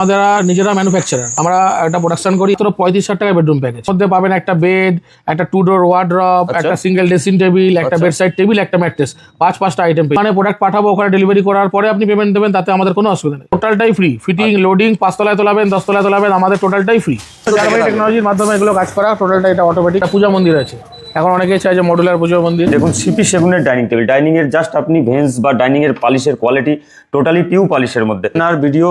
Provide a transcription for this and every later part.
আমাদের নিজেরা ম্যানুফ্যাকচারার আমরা একটা প্রোডাকশন করি তো পঁয়ত্রিশ হাজার টাকা বেডরুম প্যাকেজ মধ্যে পাবেন একটা বেড একটা টু ডোর ওয়ার্ড্রপ একটা সিঙ্গেল ড্রেসিং টেবিল একটা বেড সাইড টেবিল একটা ম্যাট্রেস পাঁচ পাঁচটা আইটেম মানে প্রোডাক্ট পাঠাবো ওখানে ডেলিভারি করার পরে আপনি পেমেন্ট দেবেন তাতে আমাদের কোনো অসুবিধা নেই। টোটালটাই ফ্রি ফিটিং লোডিং পাঁচতলায় তোলাবেন দশতলায় তোলাবেন আমাদের টোটালটাই ফ্রি টেকনোলজির মাধ্যমে এগুলো কাজ করা টোটালটা এটা অটোমেটিক পূজা মন্দির আছে। এখন অনেকেই চাই যে মডুলার পুজো মন্দির। দেখুন সিপি সেগুনের ডাইনিং টেবিল ডাইনিং এর জাস্ট আপনি ভেন্স বা ডাইনিং এর পালিশের কোয়ালিটি টোটালি পিউ পালিশের মধ্যে। আপনার ভিডিও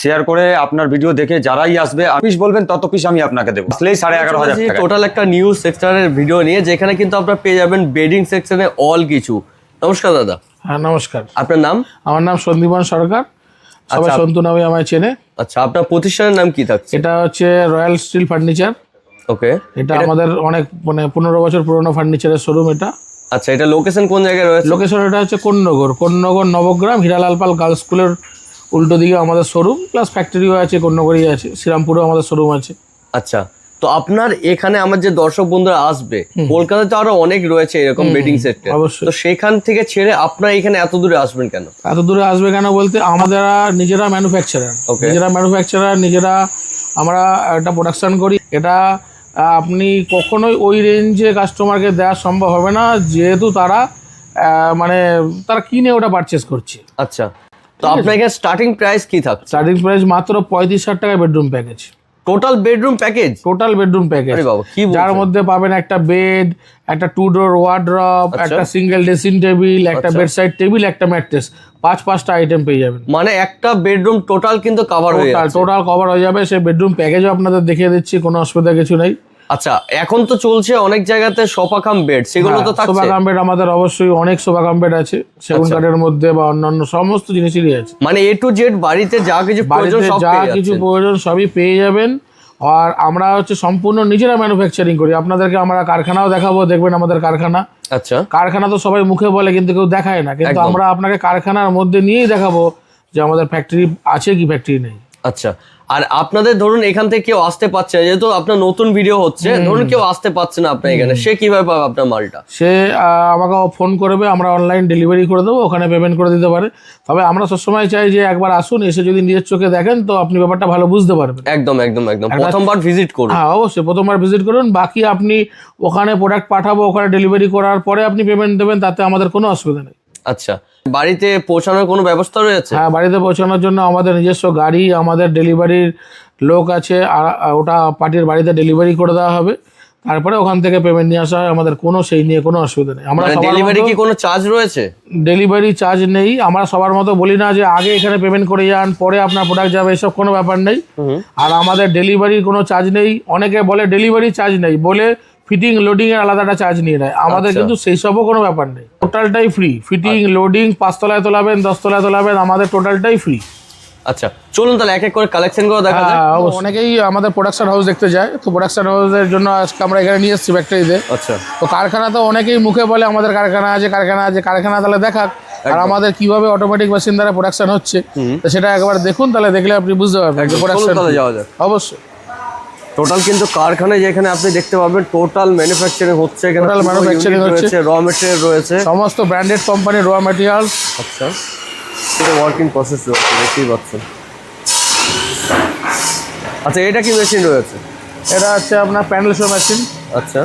শেয়ার করে আপনার ভিডিও দেখে যারাই আসবে পিস বলবেন তত পিস আমি আপনাকে দেবো। আসলেই সাড়ে এগারো হাজার টোটাল একটা নিউ সেকশনের ভিডিও নিয়ে যেখানে কিন্তু আপনারা পেয়ে যাবেন বেডিং সেকশনে অল কিছু। নমস্কার দাদা। হ্যাঁ নমস্কার। আপনার নাম? আমার নাম সন্দীপন সরকার। সবাই আচ্ছা। সন্তু নামে আমায় চেনে। আচ্ছা আপনার প্রতিষ্ঠানের নাম কি থাকছে? এটা হচ্ছে রয়্যাল স্টিল ফার্নিচার ওকে এটা আমাদের অনেক মানে পনেরো বছর পুরনো ফার্নিচারের শোরুম এটা। আচ্ছা এটা লোকেশন কোন জায়গায় রয়েছে? লোকেশন এটা হচ্ছে কন্যগর কন্যগর নবগ্রাম হীরালালপাল গার্লস স্কুলের উল্টো দিকে আমাদের শোরুম প্লাস ফ্যাক্টরিও আছে কন্যগরই আছে শ্রীরামপুরেও আমাদের শোরুম আছে। আচ্ছা তো আপনার এখানে আমার যে দর্শক বন্ধুরা আসবে কলকাতাতে আরও অনেক রয়েছে এরকম বেডিং সেক্টর। তো সেখান থেকে ছেড়ে আপনারা এখানে এত দূরে আসবেন কেন? এত দূরে আসবে কেন বলতে আমাদের নিজেরা ম্যানুফ্যাকচারার. নিজেরা ম্যানুফ্যাকচারার নিজেরা আমরা একটা প্রোডাকশন করি। এটা আপনি কখনোই ওই রেঞ্জে কাস্টমারকে দেওয়া সম্ভব হবে না যেহেতু তারা মানে তারা কিনে ওটা পারচেস করছে। আচ্ছা। তো আপনার এখানে স্টার্টিং প্রাইস কি থাকছে? স্টার্টিং প্রাইস মাত্র পঁয়ত্রিশ হাজার টাকা bedroom package total bedroom package total bedroom package যার মধ্যে পাবেন একটা বেড একটা টু ডোর ওয়ার্ড্রপ আচ্ছা। একটা সিঙ্গেল ড্রেসিং টেবিল একটা বেড সাইড টেবিল একটা ম্যাট্রেস পাঁচ পাঁচটা আইটেম পেয়ে যাবেন। মানে একটা বেডরুম টোটাল কিন্তু কভার হয়ে টোটাল কভার হয়ে যাবে। সেই বেডরুম প্যাকেজও আপনাদের দেখিয়ে দিচ্ছি কোনো অসুবিধা কিছু নেই। আচ্ছা এখন তো চলছে অনেক জায়গাতে সোফা কাম বেড সেগুলো তো সোফা থাকছে। বেড আমাদের অবশ্যই অনেক সোফা বেড আছে সেগুন আচ্ছা। কাঠের মধ্যে বা অন্যান্য সমস্ত জিনিসেরই আছে। মানে এ টু জেড বাড়িতে যা কিছু প্রয়োজন সব যা কিছু প্রয়োজন সবই পেয়ে যাবেন আর আমরা হচ্ছে সম্পূর্ণ নিজেরা ম্যানুফ্যাকচারিং করি। আপনাদেরকে আমরা কারখানাও দেখাবো দেখবেন আমাদের কারখানা। আচ্ছা। কারখানা তো সবাই মুখে বলে কিন্তু কেউ দেখায় না। কিন্তু আমরা আপনাকে কারখানার মধ্যে নিয়েই দেখাবো যে আমাদের ফ্যাক্টরি আছে কি ফ্যাক্টরি নেই। আচ্ছা আর আপনাদের ধরুন এখান থেকে কেউ আসতে পারছে না যেহেতু আপনার নতুন ভিডিও হচ্ছে ধরুন কেউ আসতে পারছে না আপনার এখানে সে কীভাবে পাবে আপনার মালটা? সে আমাকে ফোন করবে আমরা অনলাইন ডেলিভারি করে দেবো ওখানে পেমেন্ট করে দিতে পারে। তবে আমরা সবসময় চাই যে একবার আসুন এসে যদি নিজের চোখে দেখেন তো আপনি ব্যাপারটা ভালো বুঝতে পারবেন। একদম একদম একদম। প্রথমবার ভিজিট করুন। হ্যাঁ অবশ্যই প্রথমবার ভিজিট করুন। বাকি আপনি ওখানে প্রোডাক্ট পাঠাবো ওখানে ডেলিভারি করার পরে আপনি পেমেন্ট দেবেন তাতে আমাদের কোনো অসুবিধা নেই। আচ্ছা বাড়িতে পৌঁছানোর কোনো ব্যবস্থা রয়েছে? হ্যাঁ বাড়িতে পৌঁছানোর জন্য আমাদের নিজস্ব গাড়ি আমাদের ডেলিভারির লোক আছে আর ওটা পার্টির বাড়িতে ডেলিভারি করে দেওয়া হবে। তারপরে ওখান থেকে পেমেন্ট নিয়ে আসা হয়। আমাদের কোনো সেই নিয়ে কোনো অসুবিধা নেই। আমরা মানে ডেলিভারি কি কোনো চার্জ রয়েছে? ডেলিভারি চার্জ নেই। আমরা সবার মতো বলি না যে আগে এখানে পেমেন্ট করে যান পরে আপনার প্রোডাক্ট যাবে এসব কোনো ব্যাপার নেই। আর আমাদের ডেলিভারির কোনো চার্জ নেই। অনেকে বলে ডেলিভারি চার্জ নেই। বলে ফিটিং লোডিং এর আলাদা একটা চার্জ নিয়ে নেয়। আমাদের আচ্ছা। কিন্তু সেই সবও কোনো ব্যাপার নেই। টোটালটাই ফ্রি ফিটিং লোডিং পাঁচতলায় তোলাবেন দশতলায় তোলাবেন আমাদের টোটালটাই ফ্রি আচ্ছা চলুন তাহলে এক এক করে কালেকশন করে দেখা যাক। হ্যাঁ, অনেকেই আমাদের প্রোডাকশন হাউস দেখতে যায়। তো প্রোডাকশন হাউসের জন্য আজকে আমরা এখানে নিয়ে এসেছি ফ্যাক্টরিতে আচ্ছা। তো কারখানা তো অনেকেই মুখে বলে আমাদের কারখানা আছে কারখানা আছে কারখানা তাহলে দেখাক। আর আমাদের কীভাবে অটোমেটিক মেশিন দ্বারা প্রোডাকশন হচ্ছে তো সেটা একবার দেখুন তাহলে দেখলে আপনি বুঝতে পারবেন প্রোডাকশন যাওয়া যাক। অবশ্যই। টোটাল কিন্তু কারখানায় যেখানে আপনি দেখতে পাবেন টোটাল ম্যানুফ্যাকচারিং হচ্ছে এখানে Total manufacturing হচ্ছে। র মেটেরিয়াল রয়েছে। সমস্ত ব্র্যান্ডেড কোম্পানির র ম্যাটেরিয়ালস আচ্ছা। এটা ওয়ার্কিং প্রসেস রয়েছে দেখতেই পাচ্ছেন। আচ্ছা এটা কি মেশিন রয়েছে? এটা হচ্ছে আপনার প্যানেল শো মেশিন আচ্ছা।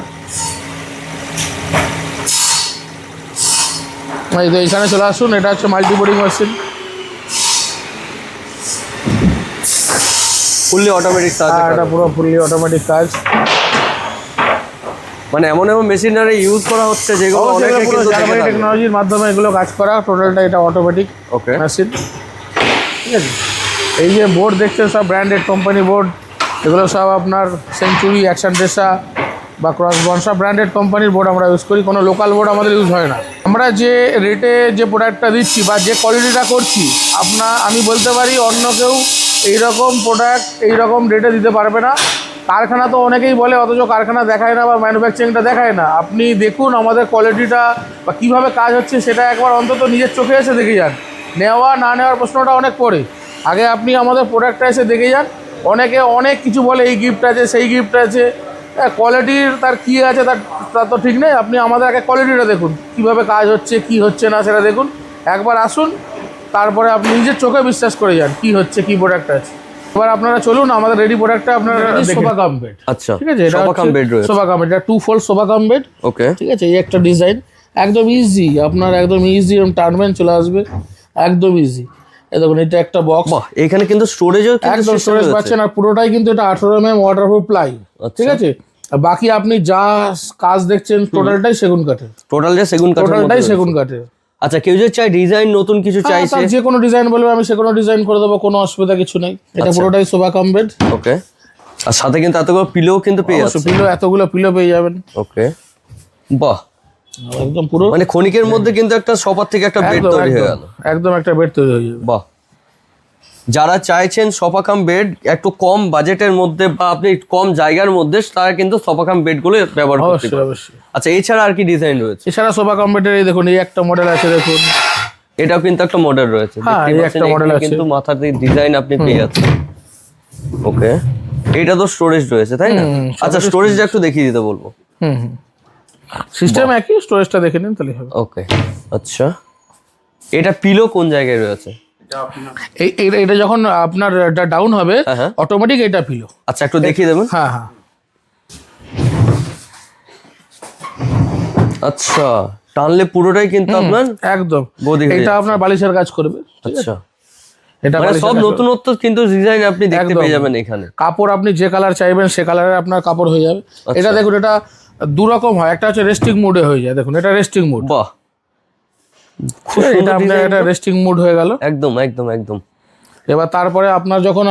এখানে চলে আসুন এটা হচ্ছে multi boarding machine fully automatic আর এটা পুরো ফুললি অটোমেটিক কাজ মানে এমন এমন মেশিনারি ইউজ করা হচ্ছে যেগুলো অনেকে কিন্তু টেকনোলজির মাধ্যমে এগুলো কাজ করা টোটালটা এটা অটোমেটিক ওকে মেশিন ঠিক আছে? এই যে বোর্ড দেখছেন সব ব্র্যান্ডেড কোম্পানি বোর্ড এগুলো সব আপনার সেঞ্চুরি অ্যাকশন ড্রেসা বা ক্রস বন সব ব্র্যান্ডেড কোম্পানির বোর্ড আমরা ইউজ করি কোনো লোকাল বোর্ড আমাদের ইউজ হয় না। আমরা যে রেটে যে প্রোডাক্টটা দিচ্ছি বা যে কোয়ালিটিটা করছি আপনার আমি বলতে পারি অন্য কেউ এইরকম প্রোডাক্ট এইরকম রেটে দিতে পারবে না। কারখানা তো অনেকেই বলে, অথচ কারখানা দেখায় না বা ম্যানুফ্যাকচারিংটা দেখায় না। আপনি দেখুন আমাদের কোয়ালিটিটা বা কীভাবে কাজ হচ্ছে, সেটা একবার অন্তত নিজের চোখে এসে দেখে যান। নেওয়া, না নেওয়ার প্রশ্নটা অনেক পরে আগে আপনি আমাদের প্রোডাক্টটা এসে দেখে যান। অনেকে অনেক কিছু বলে, এই গিফট আছে, সেই গিফট আছে। কোয়ালিটির তার কী আছে, তার তার তো ঠিক নেই। আপনি আমাদের আগে কোয়ালিটিটা দেখুন। কীভাবে কাজ হচ্ছে, কি হচ্ছে না, সেটা দেখুন। একবার আসুন তারপরে আপনি নিজের চোখে বিশ্বাস করে যান কি হচ্ছে কি প্রোডাক্ট আছে। এবার আপনারা চলুন আমাদের রেডি প্রোডাক্টটা আপনারা সোফা কাম বেড আচ্ছা ঠিক আছে এটা সোফা কাম বেড রয়েছে। সোফা কাম বেড এটা two fold sofa cum bed okay ঠিক আছে এই একটা ডিজাইন একদম ইজি আপনার একদম ইজি এরকম টানবেন চলে আসবে। একদম ইজি এই দেখুন এটা একটা বক্স এখানে কিন্তু স্টোরেজও একদম স্টোরেজ পাচ্ছেন আর পুরোটাই কিন্তু এটা আঠারো এম এম ওয়াটারপ্রুফ প্লাই। ঠিক আছে? আর বাকি আপনি যা কাজ দেখছেন টোটালটাই সেগুন কাঠের। টোটাল যে সেগুন কাঠের টোটালটাই সেগুন কাঠের। আচ্ছা কেউ যদি চাই ডিজাইন নতুন কিছু চাই চাইছে যে কোনো ডিজাইন বলবে আমি সে কোনো ডিজাইন করে দেবো কোনো অসুবিধা কিছু নেই। এটা আচ্ছা। পুরোটাই সোফা কাম বেড ওকে আর সাথে কিন্তু এতগুলো পিলো কিন্তু পেয়ে যাচ্ছে পিলো এতগুলো পিলো পেয়ে যাবেন। ওকে বাহ। একদম পুরো মানে ক্ষণিকের মধ্যে কিন্তু একটা সবার থেকে একটা বেড তৈরি হয়ে গেল। একদম একটা বেড তৈরি হয়ে যাবে। বাহ। যারা চাইছেন সোফা কাম বেড একটু কম বাজেটের মধ্যে বা আপনি কম জায়গার মধ্যে তারা কিন্তু সোফা কাম বেডগুলো ব্যবহার করতে অবশ্যই আচ্ছা এছাড়া আর কি ডিজাইন রয়েছে? এছাড়া সোফা কাম বেডের এই দেখুন এই একটা মডেল আছে দেখুন। এটাও কিন্তু একটা মডেল রয়েছে। হ্যাঁ, একটা মডেল আছে। কিন্তু মাথাতে ডিজাইন আপনি পেয়ে যাচ্ছেন। ওকে। এটা তো স্টোরেজ রয়েছে তাই না? আচ্ছা স্টোরেজটা একটু দেখিয়ে দিতে বলব। হুম হুম। সিস্টেম একই স্টোরেজটা দেখে নিন তাহলে হবে। ওকে আচ্ছা। এটা পিলো কোন জায়গায় রয়েছে? এটা যখন আপনার এটা ডাউন হবে হ্যাঁ, হ্যাঁ। অটোমেটিক এটা পিলো আচ্ছা একটু দেখিয়ে দেবেন? হ্যাঁ হ্যাঁ। আচ্ছা টানলে পুরোটাই কিন্তু আপনার একদম। এটা আপনার বালিশের কাজ করবে আচ্ছা। এটা মানে সব নতুনত্ব কিন্তু ডিজাইন আপনি দেখতে। পেয়ে যাবেন এখানে। কাপড় আপনি যে কালার চাইবেন সে কালারের আপনার কাপড় হয়ে যাবে। আচ্ছা। এটা দেখুন এটা দু রকম হয়। একটা হচ্ছে রেস্টিং মুডে হয়ে যায়। দেখুন এটা রেস্টিং মুড বাহ। এটা আপনার তো। রেস্টিং মুড হয়ে গেল। একদম একদম একদম। এবার তারপরে আপনার যখন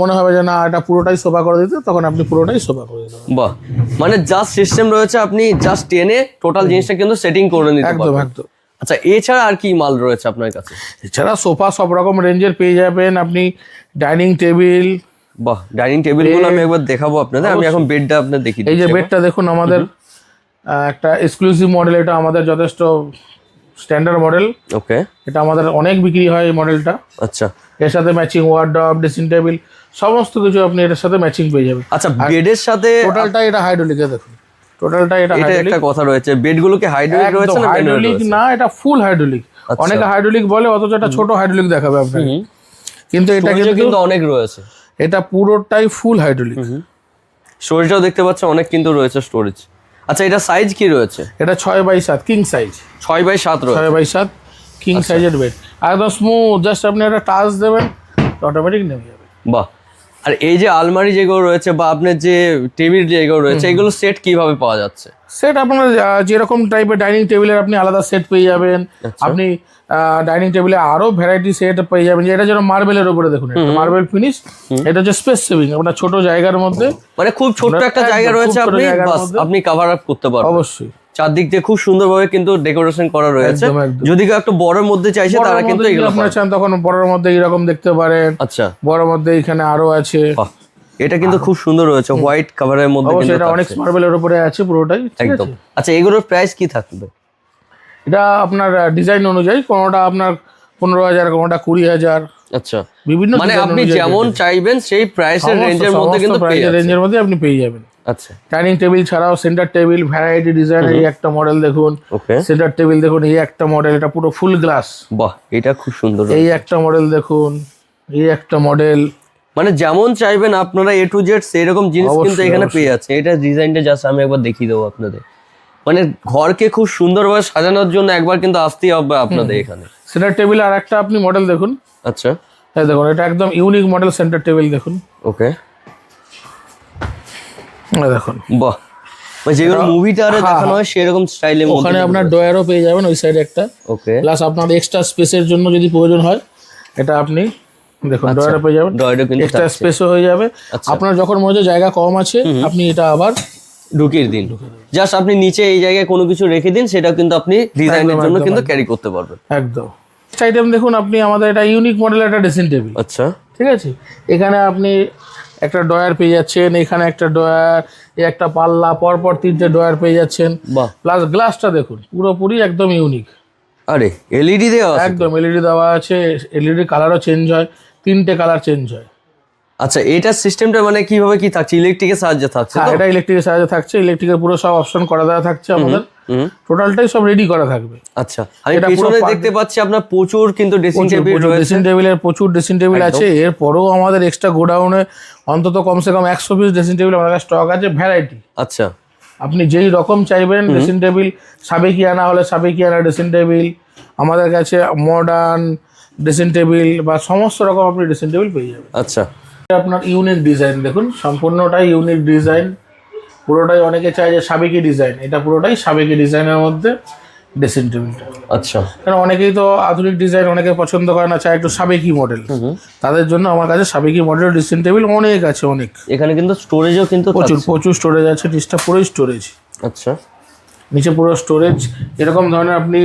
মনে হবে যে না এটা পুরোটাই সোফা করে দিতে তখন আপনি পুরোটাই সোফা করে দিতে বাহ। মানে জাস্ট সিস্টেম রয়েছে আপনি জাস্ট টেনে টোটাল জিনিসটা কিন্তু সেটিং করে নিতে একদম একদম। আচ্ছা এছাড়া আর কি মাল রয়েছে আপনার কাছে? এছাড়া সোফা সব রকম রেঞ্জের পেয়ে যাবেন। আপনি ডাইনিং টেবিল বাহ ডাইনিং টেবিলগুলো আমি একবার দেখাবো আপনাদের। আমি এখন বেডটা আপনার দেখি এই যে বেডটা দেখুন আমাদের একটা এক্সক্লুসিভ মডেল এটা আমাদের যথেষ্ট স্ট্যান্ডার্ড মডেল ওকে এটা আমাদের অনেক বিক্রি হয় এই মডেলটা আচ্ছা। এর সাথে ম্যাচিং ওয়ার্ড্রপ ড্রেসিং টেবিল সমস্ত কিছু আপনি এটার সাথে ম্যাচিং পেয়ে যাবেন। আচ্ছা বেডের সাথে টোটালটা এটা হাইড্রোলিকে দেখুন। টোটালটা এটা এটা হাইড্রোলিক একটা কথা রয়েছে বেডগুলো কি হাইড্রোলিক রয়েছে না হাইড্রোলিক না এটা ফুল হাইড্রোলিক আচ্ছা। অনেকে হাইড্রোলিক বলে অথচ এটা ছোট হাইড্রোলিক দেখাবে আপনাকে। কিন্তু এটা কিন্তু কিন্তু অনেক রয়েছে। এটা পুরোটাই ফুল হাইড্রোলিক স্টোরেজটাও দেখতে পাচ্ছ অনেক কিন্তু রয়েছে স্টোরেজ আচ্ছা এটা সাইজ কি রয়েছে? এটা ছয় বাই সাত কিং সাইজ ছয় বাই সাত রয়েছে। ছয় বাই সাত কিং। সাইজের বেড একদম স্মুথ জাস্ট আপনি একটা টাচ দেবেন অটোমেটিক নেমে যাবে। বাহ। আর এই যে আলমারি যেগুলো রয়েছে বা আপনার যে টেবিল যেগুলো রয়েছে এগুলো সেট কীভাবে পাওয়া যাচ্ছে? সেট আপনার যেরকম টাইপের ডাইনিং টেবিলের আপনি আলাদা সেট পেয়ে যাবেন। আচ্ছা। আপনি ডাইনিং টেবিলে আরও ভ্যারাইটি সেট পেয়ে যাবেন। যে এটা যেন মার্বেলের উপরে দেখুন মার্বেল ফিনিশ এটা হচ্ছে স্পেস সেভিং আপনার ছোট জায়গার মধ্যে। মানে খুব ছোট্ট একটা জায়গা রয়েছে আপনি আপনি কভার আপ করতে পারবেন। অবশ্যই। চারদিক দিয়ে খুব সুন্দরভাবে কিন্তু ডেকোরেশন করা রয়েছে। যদি কেউ একটু বড়ের মধ্যে চাইছে তারা কিন্তু এগুলো আপনার। চান তখন বড়ের মধ্যে এরকম দেখতে পারেন। আচ্ছা। বড় মধ্যে এখানে আরও আছে। এটা কিন্তু খুব সুন্দর রয়েছে হোয়াইট কাভারের মধ্যে অবশ্যই কিন্তু এটা অনেক মার্বেলের উপরে আছে পুরোটাই ঠিক একদম। আছে? আচ্ছা এগুলোর প্রাইস কি থাকবে? এটা আপনার ডিজাইন অনুযায়ী কোনোটা আপনার পনেরো হাজার কোনোটা কুড়ি হাজার। আচ্ছা। বিভিন্ন মানে আপনি যেমন চাইবেন সেই প্রাইসের রেঞ্জের মধ্যে কিন্তু প্রাইসের। রেঞ্জের মধ্যে আপনি পেয়ে যাবেন। আচ্ছা। ডাইনিং টেবিল ছাড়াও সেন্টার টেবিল ভ্যারাইটি ডিজাইন এই একটা মডেল দেখুন। ওকে। সেন্টার টেবিল দেখুন এই একটা মডেল এটা পুরো ফুল গ্লাস বাহ এটা খুব সুন্দর এই একটা মডেল দেখুন এই একটা মডেল মানে যেমন চাইবেন আপনারা এ টু জেড সেই রকম জিনিস কিন্তু এখানে পেয়ে যাচ্ছে এটা ডিজাইনটা জাস্ট আমি একবার দেখিয়ে দেবো আপনাদের। মানে ঘরকে খুব সুন্দরভাবে সাজানোর জন্য একবার কিন্তু আসতেই হবে আপনাদের এখানে। সেন্টার টেবিল আর একটা আপনি মডেল দেখুন। আচ্ছা। এই দেখুন এটা একদম ইউনিক মডেল সেন্টার টেবিল দেখুন। ওকে দেখুন। বাহ। মানে যেগুলো মুভিটা আরে হ্যাঁ, দেখানো হয়। সেরকম স্টাইলের ওখানে আপনার ডয়ারও পেয়ে যাবেন ওই সাইডে একটা। ওকে প্লাস আপনার এক্সট্রা স্পেসের জন্য যদি প্রয়োজন হয় এটা আপনি দেখুন ডয়ারও পেয়ে যাবেন। কিন্তু এক্সট্রা স্পেসও হয়ে যাবে। আচ্ছা। আপনার যখন মনে জায়গা কম আছে আপনি এটা আবার ঢুকিয়ে দিন। জাস্ট আপনি নিচে এই জায়গায় কোনো কিছু রেখে দিন সেটা কিন্তু আপনি ডিজাইনের জন্য কিন্তু ক্যারি করতে পারবেন। একদম। আইটেম দেখুন আপনি আমাদের এটা ইউনিক মডেলের একটা ড্রেসিং টেবিল আচ্ছা। ঠিক আছে? এখানে আপনি একটা ডয়ার পেয়ে যাচ্ছেন এখানে একটা ডয়ার একটা পাল্লা পরপর তিনটে ডয়ার পেয়ে যাচ্ছেন। প্লাস গ্লাসটা দেখুন পুরোপুরি একদম ইউনিক আরে এলইডি দেওয়া আছে একদম এলইডি দেওয়া আছে এলইডি কালারও চেঞ্জ হয় তিনটে কালার চেঞ্জ হয়। আচ্ছা এটার সিস্টেমটা মানে কীভাবে কি থাকছে? ইলেকট্রিকের সাহায্যে থাকছে হ্যাঁ? এটা ইলেকট্রিকের সাহায্যে থাকছে। ইলেকট্রিকের পুরো সব অপশন করা দেওয়া থাকছে আমাদের। টোটালটাই সব রেডি করা থাকবে। আচ্ছা আমি এটা পুরো দেখতে পাচ্ছি আপনার প্রচুর কিন্তু ড্রেসিং টেবিল রয়েছে। ড্রেসিং টেবিলের প্রচুর ড্রেসিং টেবিল আছে। এর এরপরেও আমাদের এক্সট্রা গোডাউনে অন্তত কমসে কম একশো পিস ড্রেসিং টেবিল আমাদের স্টক আছে ভ্যারাইটি আচ্ছা। আপনি যেই রকম চাইবেন ড্রেসিং টেবিল সাবেকিয়ানা হলে সাবেকিয়ানা ড্রেসিং টেবিল আমাদের কাছে মডার্ন ড্রেসিং টেবিল বা সমস্ত রকম আপনি ড্রেসিং টেবিল পেয়ে যাবেন। আচ্ছা। এটা আপনার ইউনিক ডিজাইন দেখুন সম্পূর্ণটাই ইউনিক ডিজাইন পুরোটাই অনেকে চায় যে সাবেকি ডিজাইন এটা পুরোটাই সাবেকি ডিজাইনের মধ্যে ড্রেসিং টেবিলটা আচ্ছা। কারণ অনেকেই তো আধুনিক ডিজাইন অনেকে পছন্দ করে না চায় একটু সাবেকি মডেল তাদের জন্য আমার কাছে সাবেকি মডেল ড্রেসিং টেবিল অনেক আছে অনেক। এখানে কিন্তু স্টোরেজও কিন্তু প্রচুর প্রচুর স্টোরেজ আছে নিচটা পুরোই স্টোরেজ আচ্ছা। নিচে পুরো স্টোরেজ এরকম ধরনের আপনি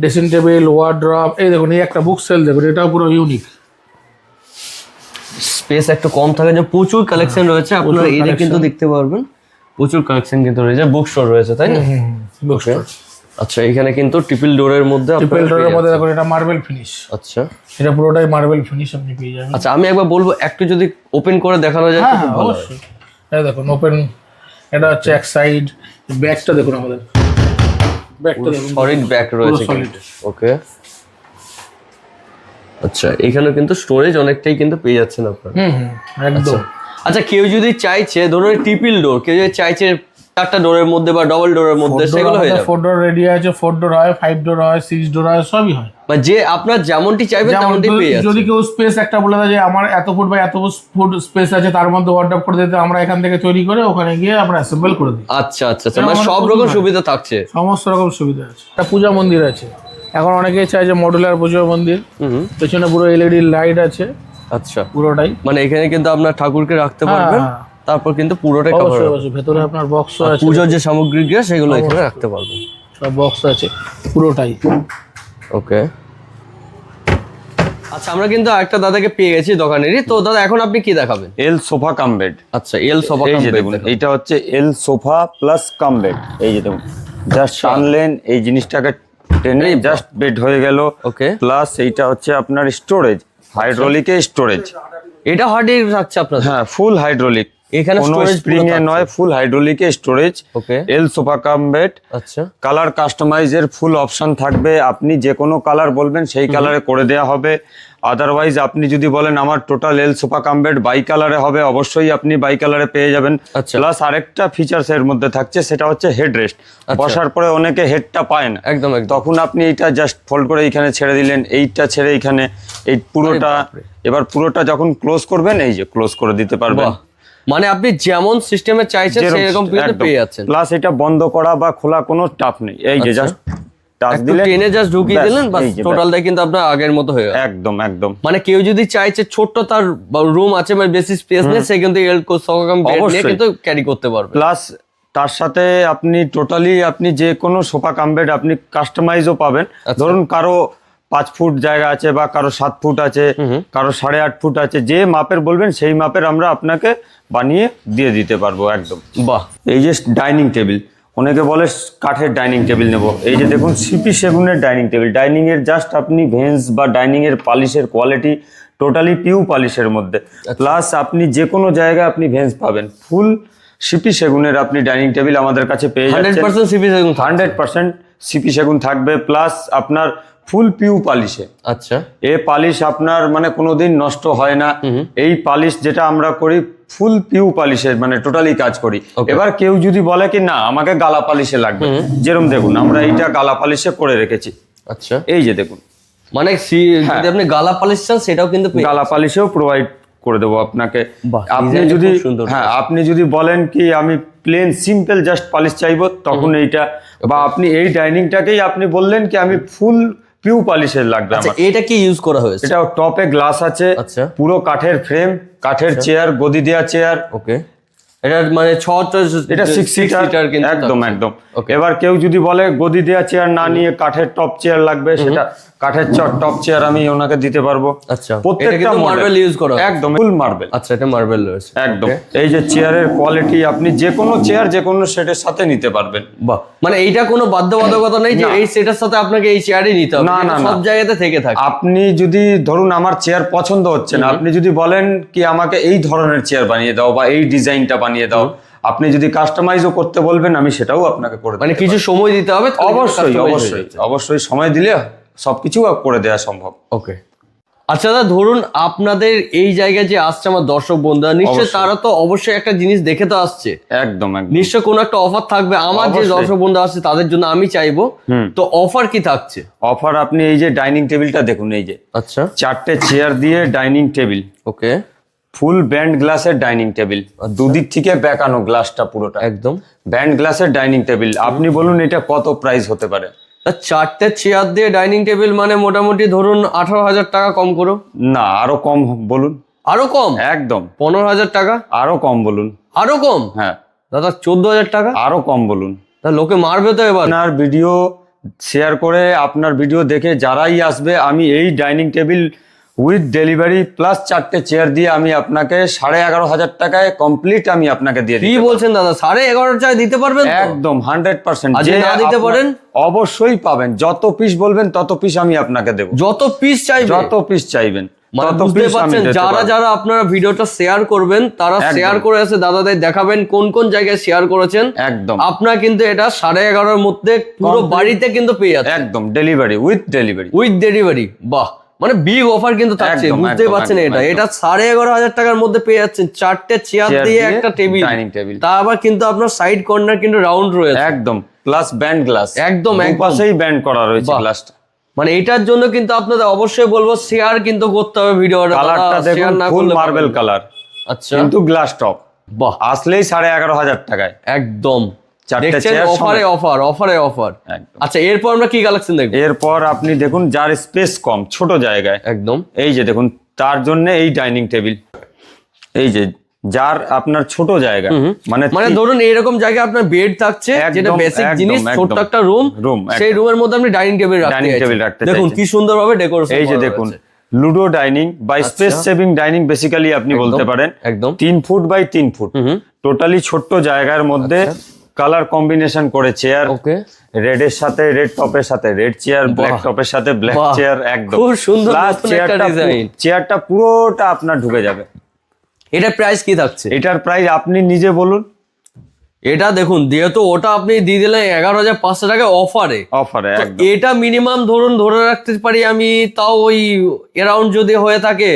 ড্রেসিং টেবিল ওয়ার্ড্রপ এই দেখুন এই একটা বুক সেল দেখুন এটাও পুরো ইউনিক স্পেস একটু কম থাকে যে প্রচুর কালেকশন রয়েছে আপনারা এটা কিন্তু দেখতে পারবেন। প্রচুর কালেকশন কিন্তু রয়েছে বুক স্টোর রয়েছে তাই না? বুক স্টোর আচ্ছা এখানে কিন্তু ট্রিপল ডোরের মধ্যে আপনারা ট্রিপল ডোরের মধ্যে দেখুন এটা মার্বেল ফিনিশ আচ্ছা। এটা পুরোটাই মার্বেল ফিনিশ আপনি পেয়ে যাবেন। আচ্ছা আমি একবার বলব একটু যদি ওপেন করে দেখানো যায় হ্যাঁ খুব হ্যাঁ, ভালো হয়। এটা দেখুন ওপেন এটা হচ্ছে এক সাইড ব্যাকটা দেখুন আমাদের। ব্যাকটা দেখুন। সলিড ব্যাক রয়েছে ওকে আচ্ছা এখানে কিন্তু স্টোরেজ অনেকটাই কিন্তু পেয়ে যাচ্ছেন আপনারা। একদম। আচ্ছা। কেউ যদি চাইছে ধরুন ট্রিপল ডোর কেউ যদি চাইছে চারটা ডোরের মধ্যে বা ডবল ডোরের মধ্যে সেগুলো হয়ে যাবে। ফোর ডোর রেডি আছে ফোর ডোর হয় ফাইভ ডোর হয় সিক্স ডোর হয় সবই হয়। বা যে আপনার যেমনটি চাইবেন যেমন তেমনটি পেয়ে যদি- যাচ্ছে। যদি কেউ স্পেস একটা বলে দেয় যে আমার এত ফুট বা এত ফুট স্পেস আছে তার মধ্যে ওয়ার্ড্রপ করে দিতে আমরা এখান থেকে তৈরি করে ওখানে গিয়ে আমরা অ্যাসেম্বল করে দিই। আচ্ছা আচ্ছা আচ্ছা মানে সব রকম সুবিধা থাকছে। সমস্ত রকম সুবিধা আছে। একটা পূজা মন্দির আছে। এখন অনেকেই চায় যে মডুলার পুজো মন্দির। হুম। পেছনে পুরো এলইডি লাইট আছে। আচ্ছা। পুরোটাই। মানে এখানে কিন্তু আপনার ঠাকুরকে রাখতে পারবেন হ্যাঁ। তারপর কিন্তু পুরোটাই কভার ভেতরে আপনার বক্স আছে। পুজোর যে সামগ্রীগুলো সেগুলো এখানে রাখতে পারবেন। সব বক্স আছে পুরোটাই। ওকে। আচ্ছা আমরা কিন্তু একটা দাদাকে পেয়ে গেছি দোকানেরই। তো দাদা এখন আপনি কি দেখাবেন? L sofa cum bed. আচ্ছা এল সোফা এই যে দেখুন এইটা হচ্ছে L sofa plus cum bed. এই যে দেখুন জাস্ট টানলেন এই জিনিসটাকে টেনে জাস্ট বেড হয়ে গেল। ওকে প্লাস এইটা হচ্ছে আপনার স্টোরেজ হাইড্রোলিকে স্টোরেজ এটা হার্ড রাখছে আপনার হ্যাঁ ফুল হাইড্রোলিক এখানে কোনো স্প্রিং এর এ নয় full হাইড্রোলিকে storage okay L sofa cum bed আচ্ছা। কালার কাস্টমাইজের ফুল অপশন থাকবে। আপনি যে কোনো কালার বলবেন সেই কালারে করে দেয়া হবে। আদারওয়াইজ আপনি যদি বলেন আমার total L sofa cum bed by কালারে হবে অবশ্যই আপনি বাই কালারে পেয়ে যাবেন। আচ্ছা। প্লাস আরেকটা ফিচার্স এর মধ্যে থাকছে সেটা হচ্ছে হেড রেস্ট বসার পরে অনেকে হেডটা পায় না। একদম তখন আপনি এইটা জাস্ট ফোল্ড করে এইখানে ছেড়ে দিলেন এইটা ছেড়ে এইখানে এই পুরোটা এবার পুরোটা যখন ক্লোজ করবেন এই যে ক্লোজ করে দিতে পারবেন। মানে আপনি যেমন সিস্টেমে চাইছেন সেরকম পেয়ে যাচ্ছেন। প্লাস এটা বন্ধ করা বা খোলা কোনো টাপ নেই। এই যে আচ্ছা। জাস্ট টাচ দিলেন টেনে জাস্ট ঢুকিয়ে দিলেন বাস টোটালটাই কিন্তু আপনার আগের মতো হয়ে একদম একদম। মানে কেউ যদি চাইছে ছোট্ট তার রুম আছে মানে বেশি স্পেস নেই সে কিন্তু এল সকাম বেড নিয়ে। কিন্তু ক্যারি করতে পারবে। প্লাস তার সাথে আপনি টোটালি আপনি যে কোনো সোফা কামবেড আপনি কাস্টমাইজও পাবেন। আচ্ছা। ধরুন কারও পাঁচ ফুট জায়গা আছে বা কারও সাত ফুট আছে কারও সাড়ে আট ফুট আছে যে মাপের বলবেন সেই মাপের আমরা আপনাকে বানিয়ে দিয়ে দিতে পারব একদম। বাহ। এই যে ডাইনিং টেবিল অনেকে বলে কাঠের ডাইনিং টেবিল নেব। এই যে দেখুন সিপি সেগুনের ডাইনিং টেবিল। ডাইনিং এর জাস্ট আপনি ভেন্স বা ডাইনিংয়ের এর পালিশের কোয়ালিটি টোটালি পিউ পালিশের মধ্যে। প্লাস আপনি যে কোনো জায়গায় আপনি ভেন্স পাবেন। ফুল সিপি সেগুনের আপনি ডাইনিং টেবিল আমাদের কাছে পেয়ে হান্ড্রেড যাচ্ছেন পার্সেন্ট সিপি সেগুন হান্ড্রেড পার্সেন্ট সিপি সেগুন থাকবে প্লাস আপনার ফুল পিউ পালিশে। আচ্ছা। এ পালিশ আপনার মানে কোনোদিন নষ্ট হয় না। এই পালিশ যেটা আমরা করি ফুল পিউ পালিশের মানে টোটালি কাজ করি। এবার কেউ যদি বলে কি না আমাকে গালা পালিশে লাগবে। যেরকম দেখুন আমরা এইটা গালা পালিশে করে রেখেছি। আচ্ছা। এই যে দেখুন। মানে যদি আপনি গালা পালিশ চান সেটাও কিন্তু গালা পালিশেও প্রোভাইড করে দেবো আপনাকে। আপনি যদি হ্যাঁ আপনি যদি বলেন কি আমি প্লেন সিম্পল জাস্ট পালিশ চাইব তখন এইটা বা আপনি এই ডাইনিংটাকেই আপনি বললেন কি আমি ফুল পিউ পালিশের লাগবে আচ্ছা এটা কি ইউজ করা হয়েছে? এটা টপে গ্লাস আছে আচ্ছা। পুরো কাঠের ফ্রেম কাঠের চেয়ার গদি দেওয়া চেয়ার ওকে এটা মানে ছটা এটা সিক্স সিটার কিন্তু একদম। একদম. এবার কেউ যদি বলে গদি দেওয়া চেয়ার না নিয়ে কাঠের টপ চেয়ার লাগবে সেটা কাঠের চট টপ চেয়ার আমি ওনাকে দিতে পারব। আচ্ছা। প্রত্যেকটা মার্বেল ইউজ করা একদম ফুল মার্বেল আচ্ছা এটা মার্বেল রয়েছে। একদম। এই যে চেয়ারের কোয়ালিটি আপনি যে কোনো চেয়ার যে কোনো সেটের সাথে নিতে পারবেন। বাহ। মানে এইটা কোনো বাধ্যবাধকতা নেই যে এই সেটের সাথে আপনাকে এই চেয়ারই নিতে হবে। না, না, সব জায়গাতে থেকে থাকে। আপনি যদি ধরুন আমার চেয়ার পছন্দ হচ্ছে না আপনি যদি বলেন কি আমাকে এই ধরনের চেয়ার বানিয়ে দাও বা এই ডিজাইনটা বানিয়ে দাও। আপনি যদি কাস্টমাইজও করতে বলবেন আমি সেটাও আপনাকে করে মানে কিছু সময় দিতে হবে অবশ্যই অবশ্যই অবশ্যই সময় দিলে সবকিছু করে দেওয়া সম্ভব। ওকে। আচ্ছা দাদা ধরুন আপনাদের এই জায়গায় যে আসছে আমার দর্শক বন্ধুরা নিশ্চয়ই অবশ্যই। তারা তো অবশ্যই একটা জিনিস দেখে তো আসছে। একদম একদম। নিশ্চয় কোনো একটা অফার থাকবে। আমার যে দর্শক বন্ধু আছে তাদের জন্য আমি চাইব। তো অফার কি থাকছে? অফার আপনি এই যে ডাইনিং টেবিলটা দেখুন এই যে। আচ্ছা। চারটে চেয়ার দিয়ে dining table okay. Full bend গ্লাসের ডাইনিং টেবিল। দুদিক থেকে বেঁকানো গ্লাসটা পুরোটা। একদম। ব্যান্ড গ্লাসের ডাইনিং টেবিল। আপনি বলুন এটা কত প্রাইস হতে পারে? তা চারটে চেয়ার দিয়ে ডাইনিং টেবিল মানে মোটামুটি ধরুন আঠারো হাজার টাকা কম করো। না আরও কম বলুন। আরও কম? একদম। পনেরো হাজার টাকা? আরও কম বলুন। আরও কম? হ্যাঁ। দাদা চোদ্দ হাজার টাকা? আরও কম বলুন। তা লোকে মারবে তো এবার। আপনার ভিডিও শেয়ার করে আপনার ভিডিও দেখে যারাই আসবে আমি এই dining table with delivery plus চারটে চেয়ার দিয়ে আমি আপনাকে সাড়ে এগারো হাজার টাকায় কমপ্লিট আমি আপনাকে দিয়ে কি দিই বলছেন দাদা? সাড়ে এগারো টাকা দিতে পারবেন একদম হান্ড্রেড পার্সেন্ট না দিতে পারেন? অবশ্যই পাবেন। যত পিস বলবেন তত পিস আমি আপনাকে দেবো। যত পিস চাই যত পিস চাইবেন মানে যারা যারা আপনারা ভিডিওটা শেয়ার করবেন তারা শেয়ার করে এসে দাদাদের দেখাবেন কোন কোন জায়গায় শেয়ার করেছেন। একদম। আপনারা কিন্তু এটা সাড়ে এগারোর মধ্যে পুরো বাড়িতে কিন্তু পেয়ে যাচ্ছেন। একদম delivery with delivery with delivery বাহ। মানে বিগ অফার কিন্তু থাকছে বুঝতেই পারছেন এটা। এটা সাড়ে এগারো হাজার টাকার মধ্যে পেয়ে যাচ্ছেন চারটে চেয়ার দিয়ে একটা টেবিল dining table। তা আবার কিন্তু আপনার সাইড কর্নার কিন্তু রাউন্ড রয়েছে। একদম প্লাস ব্যান্ড গ্লাস একদম, একদম। পাশেই ব্যান্ড করা রয়েছে। গ্লাসটা মানে এটার জন্য কিন্তু আপনাদের অবশ্যই বলব শেয়ার কিন্তু করতে হবে ভিডিও কালারটা দেখুন না ফুল মার্বেল কালার আচ্ছা। কিন্তু গ্লাস টপ বাহ। আসলেই সাড়ে এগারো হাজার টাকায়। একদম। অফারে। অফার অফারে অফার। আচ্ছা এরপর আমরা কি কালেকশন দেখব? এরপর আপনি দেখুন যার স্পেস কম ছোট জায়গায়। একদম। এই যে দেখুন তার জন্য এই ডাইনিং টেবিল এই যে যার আপনার ছোট জায়গা মানে মানে ধরুন এইরকম জায়গায় আপনার বেড থাকছে একদম, যেটা বেসিক জিনিস ছোট্ট একটা রুম Room, সেই। রুমের মধ্যে আপনি ডাইনিং টেবিল রাখতে Dining চাইছেন। রাখতে দেখুন। কি সুন্দরভাবে ডেকোরেশন এই যে দেখুন লুডো ডাইনিং বা স্পেস সেভিং ডাইনিং বেসিক্যালি আপনি বলতে পারেন একদম। তিন ফুট বাই তিন ফুট টোটালি ছোট্ট জায়গার মধ্যে কালার কম্বিনেশন করে চেয়ার ওকে রেড এর সাথে রেড টপের সাথে রেড চেয়ার ব্ল্যাক। টপের সাথে ব্ল্যাক চেয়ার একদম। খুব সুন্দর চেয়ারটা। চেয়ারটা পুরোটা আপনার ঢুকে যাবে। এটা প্রাইস কি থাকছে? এটার প্রাইস আপনি নিজে বলুন। এটা দেখুন যেহেতু ওটা আপনি দিয়ে দিলেন এগারো হাজার পাঁচশো টাকা অফারে অফারে এটা মিনিমাম ধরুন ধরে রাখতে পারি আমি তাও ওই এরাউন্ড যদি হয়ে থাকে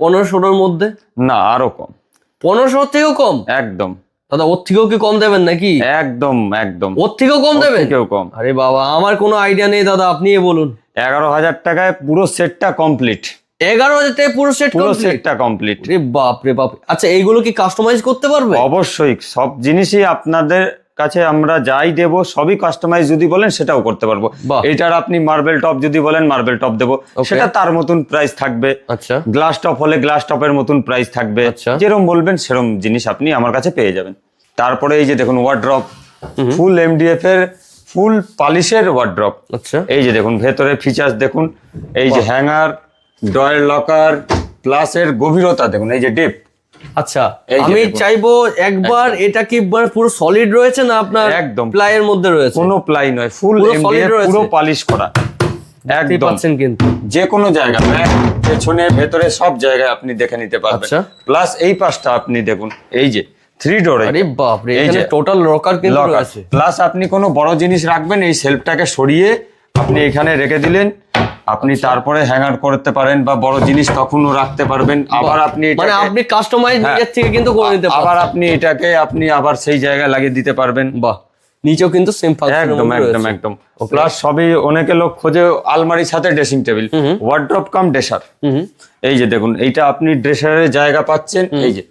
পনেরো ষোলোর মধ্যে? না আরও কম। পনেরোশো থেকেও কম? একদম। দাদা ওর থেকেও কি কম দেবেন নাকি? একদম একদম। ওর থেকেও কম দেবেন? কেউ কম। আরে বাবা আমার কোনো আইডিয়া নেই দাদা আপনি বলুন। এগারো হাজার টাকায় পুরো সেটটা কমপ্লিট এগারো হাজার টাকায় পুরো সেট পুরো সেটটা কমপ্লিট রে বাপ রে বাপ। আচ্ছা এইগুলো কি কাস্টমাইজ করতে পারবে? অবশ্যই সব জিনিসই আপনাদের কাছে আমরা যাই দেব সবই কাস্টমাইজ যদি বলেন সেটাও করতে পারব। এটার আপনি মার্বেল টপ যদি বলেন মার্বেল টপ দেবো। সেটা তার মতন প্রাইস থাকবে। আচ্ছা। গ্লাস টপ হলে গ্লাস টপের মতন প্রাইস থাকবে। আচ্ছা। যেরকম বলবেন সেরকম জিনিস আপনি আমার কাছে পেয়ে যাবেন। তারপরে এই যে দেখুন ওয়ার্ড্রপ ফুল এমডিএফ এর ফুল পালিশের ওয়ার্ড্রপ আচ্ছা। এই যে দেখুন ভেতরে ফিচার্স দেখুন। এই যে হ্যাঙ্গার ডয়ের লকার প্লাস এর গভীরতা দেখুন। এই যে ডিপ আচ্ছা আমি। চাইব একবার এটা কি পুরো সলিড রয়েছে না আপনার একদম। প্লাইয়ের মধ্যে রয়েছে? কোনো প্লাই নয় ফুল পুরো। পালিশ করা। একদম। পাচ্ছেন কিন্তু। যে কোনো জায়গা পেছনে ভেতরে সব জায়গায় আপনি দেখে নিতে পারবেন। আচ্ছা। প্লাস এই পাশটা আপনি দেখুন এই যে থ্রি ডোর আরে বাপ রে এই এখানে যে টোটাল লকার কিন্তু রয়েছে। প্লাস আপনি কোনো বড় জিনিস রাখবেন এই সেলফটাকে সরিয়ে আপনি এখানে রেখে দিলেন। আপনি আচ্ছা। তারপরে হ্যাঙ্গার করতে পারেন বা বড় জিনিস তখনও রাখতে পারবেন। আবার আপনি মানে আপনি কাস্টমাইজ হ্যাঁ। নিজের থেকে কিন্তু করে নিতে পারেন আবার আপনি এটাকে আপনি আবার সেই জায়গায় লাগিয়ে দিতে পারবেন। বাহ। নিচেও কিন্তু সেম ফাংশন একদম একদম একদম। প্লাস সবই অনেকে লোক খোঁজে আলমারির সাথে dressing table wardrobe cum dresser এই যে দেখুন এইটা আপনি ড্রেসারের জায়গা পাচ্ছেন এই যে।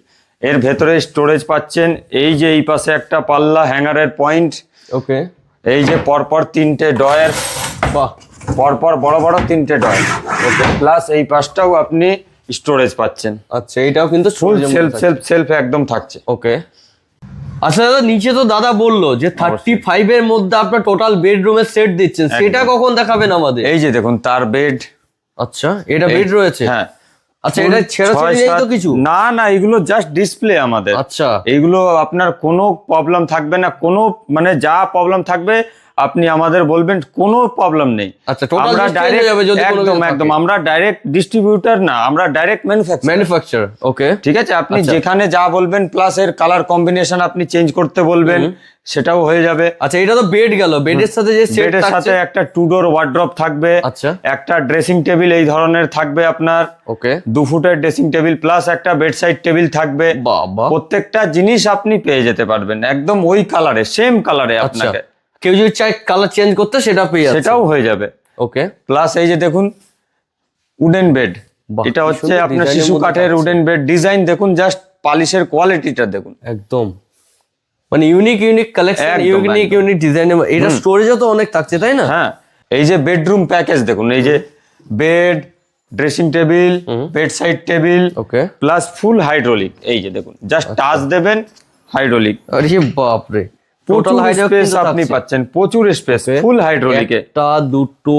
এর ভেতরে স্টোরেজ পাচ্ছেন এই যে এই পাশে একটা পাল্লা হ্যাঙ্গারের পয়েন্ট ওকে এই যে পরপর তিনটে ডয়ের বাহ। পরপর বড় বড় তিনটে ওকে প্লাস এই পাশটাও আপনি স্টোরেজ পাচ্ছেন। আচ্ছা এটাও কিন্তু সেলফ সেলফ সেলফ একদম থাকছে। ওকে আচ্ছা দাদা নিচে তো দাদা বলল যে থার্টি ফাইভ এর মধ্যে আপনার টোটাল বেডরুমের সেট দিচ্ছেন সেটা কখন দেখাবেন আমাদের? এই যে দেখুন তার বেড আচ্ছা এটা বেড রয়েছে? হ্যাঁ। আচ্ছা এটা ছেঁড়া ছেড়ে তো কিছু? না না এগুলো জাস্ট ডিসপ্লে আমাদের। আচ্ছা। এইগুলো আপনার কোনো প্রবলেম থাকবে না। কোনো মানে যা প্রবলেম থাকবে আপনি আমাদের বলবেন কোনো প্রবলেম নেই। আচ্ছা, আমরা ডাইরেক্ট একদম একদম। আমরা ডাইরেক্ট ডিস্ট্রিবিউটর না আমরা ডাইরেক্ট ম্যানুফ্যাকচার ম্যানুফ্যাকচার ওকে ঠিক আছে? আপনি আচ্ছা। যেখানে যা বলবেন প্লাস এর কালার কম্বিনেশন আপনি চেঞ্জ করতে বলবেন সেটাও হয়ে যাবে। আচ্ছা এটা তো বেড গেল। বেডের সাথে যে বেডের সাথে একটা টু ডোর ওয়ার্ড্রপ থাকবে। আচ্ছা। একটা ড্রেসিং টেবিল এই ধরনের থাকবে আপনার। ওকে দু ফুটের ড্রেসিং টেবিল প্লাস একটা বেড সাইড টেবিল থাকবে প্রত্যেকটা জিনিস আপনি পেয়ে যেতে পারবেন একদম ওই কালারে সেম কালারে আপনাকে। কেউ যদি চায় কালার চেঞ্জ করতে সেটা পেয়ে যাচ্ছে। সেটাও হয়ে যাবে। ওকে প্লাস এই যে দেখুন উডেন বেড এটা হচ্ছে আপনার শিশু কাঠের উডেন বেড ডিজাইন দেখুন জাস্ট পালিশের কোয়ালিটিটা দেখুন। একদম। মানে unique unique collection unique unique design এটা স্টোরেজও তো অনেক থাকছে তাই না? হ্যাঁ। এই যে বেডরুম প্যাকেজ দেখুন এই যে bed dressing table bed side table okay plus full hydraulic এই যে দেখুন জাস্ট আচ্ছা। টাচ দেবেন হাইড্রোলিক আরে বাপ রে টোটাল স্পেস আপনি পাচ্ছেন প্রচুর স্পেস ফুল হাইড্রোলিকে একটা দুটো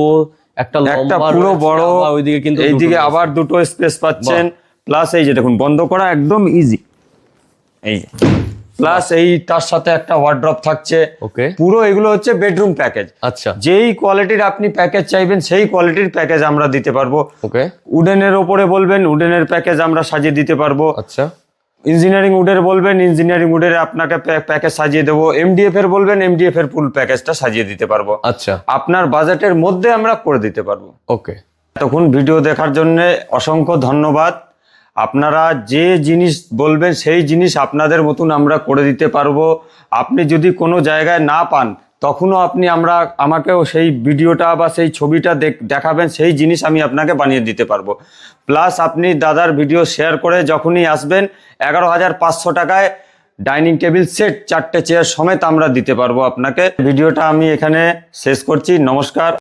একটা একটা পুরো বড় ওইদিকে কিন্তু এইদিকে আবার দুটো স্পেস পাচ্ছেন। প্লাস এই যে দেখুন বন্ধ করা একদম ইজি এই প্লাস এই তার সাথে একটা ওয়ার্ড্রপ থাকছে। ওকে। পুরো এগুলো হচ্ছে বেডরুম প্যাকেজ আচ্ছা। যেই কোয়ালিটির আপনি প্যাকেজ চাইবেন সেই কোয়ালিটির প্যাকেজ আমরা দিতে পারব। ওকে। উডেনের ওপরে বলবেন উডেনের প্যাকেজ আমরা সাজিয়ে দিতে পারব। আচ্ছা। ইঞ্জিনিয়ারিং উডের বলবেন ইঞ্জিনিয়ারিং উডের আপনাকে প্যাকেজ সাজিয়ে দেবো। এমডিএফ এর বলবেন এমডিএফ এর ফুল প্যাকেজটা সাজিয়ে দিতে পারব। আচ্ছা। আপনার বাজেটের মধ্যে আমরা করে দিতে পারব। ওকে এতক্ষণ ভিডিও দেখার জন্য অসংখ্য ধন্যবাদ। আপনারা যে জিনিস বলবেন সেই জিনিস আপনাদের মতন আমরা করে দিতে পারব। আপনি যদি কোনো জায়গায় না পান তখনও আপনি আমরা, আমাকেও সেই ভিডিওটা বা সেই ছবিটা দেখ- দেখাবেন, সেই জিনিস আমি আপনাকে বানিয়ে দিতে পারব। প্লাস আপনি দাদার ভিডিও শেয়ার করে যখনই আসবেন, এগারো হাজার পাঁচশো টাকায় ডাইনিং টেবিল সেট, চারটে চেয়ার সমেত আমরা দিতে পারব আপনাকে। ভিডিওটা আমি এখানে শেষ করছি। নমস্কার।